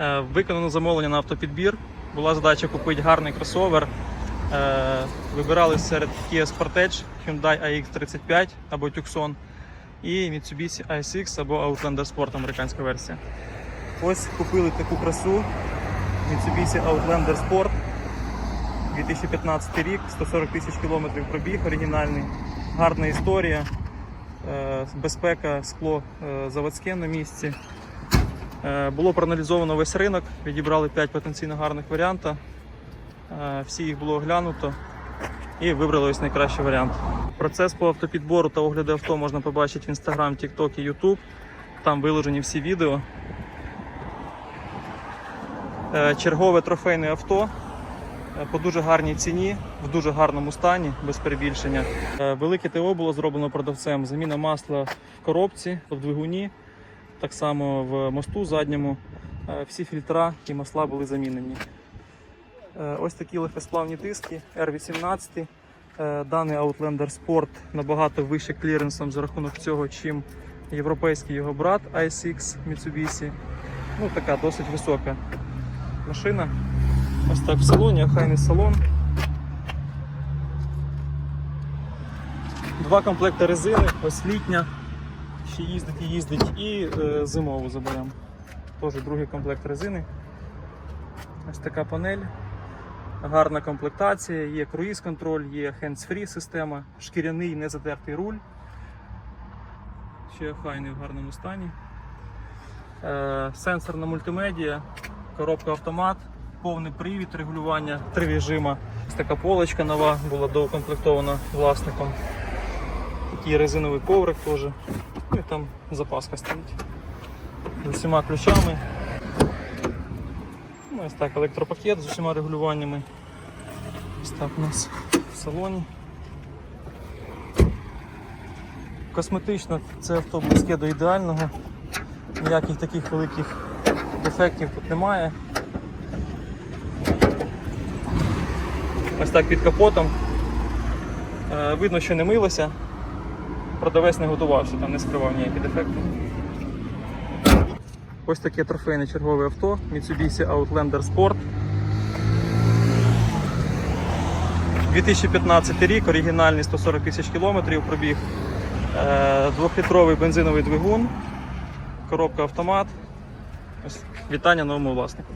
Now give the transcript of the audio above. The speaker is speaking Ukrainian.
Е, Виконано замовлення на автопідбір. Була задача купити гарний кросовер. Е, Вибирали серед Kia Sportage, Hyundai iX35 або Tucson і Mitsubishi ASX або Outlander Sport, американська версія. Ось купили таку красу Mitsubishi Outlander Sport. 2015 рік, 140 тисяч кілометрів пробіг, оригінальний, гарна історія, е, безпека, скло заводське на місці. Е, Було проаналізовано весь ринок, відібрали 5 потенційно гарних варіантів. Е, Всі їх було оглянуто і вибрали ось найкращий варіант. Процес по автопідбору та огляду авто можна побачити в Instagram, TikTok і YouTube. Там виложені всі відео. Е, Чергове трофейне авто по дуже гарній ціні, в дуже гарному стані, без перебільшення. Велике ТО було зроблено продавцем. Заміна масла в коробці, в двигуні, так само в мосту задньому. Е, Всі фільтра і масла були замінені. Е, Ось такі легкосплавні диски R18. Е, Даний Outlander Sport набагато вище кліренсом за рахунок цього, чим європейський його брат ISX Mitsubishi. Ну, така досить висока машина. Ось так в салоні, охайний салон. Два комплекти резини, ось літня, ще їздить і їздить, і е, зимову заберемо. Теж другий комплект резини. Ось така панель. Гарна комплектація, є круїз-контроль, є hands-free система, шкіряний незатертий руль. Ще охайний в гарному стані. Е, сенсорна мультимедіа, коробка автомат, повний привід регулювання, три режима. Ось така полочка нова була доукомплектована власником. Такий резиновий коврик теж. Ну і там запаска стоїть. З усіма ключами. Ну, ось так, електропакет з усіма регулюваннями. Ось так у нас в салоні. Косметично це авто близьке до ідеального. Ніяких таких великих дефектів тут немає. Ось так під капотом. Е, Видно, що не милося. Продавець не готувався, там не скривав ніякі дефекти. Ось таке трофейне чергове авто Mitsubishi Outlander Sport. 2015 рік, оригінальний 140 тисяч кілометрів пробіг. Е, Двохлітровий бензиновий двигун, коробка автомат. Ось, вітання новому власнику.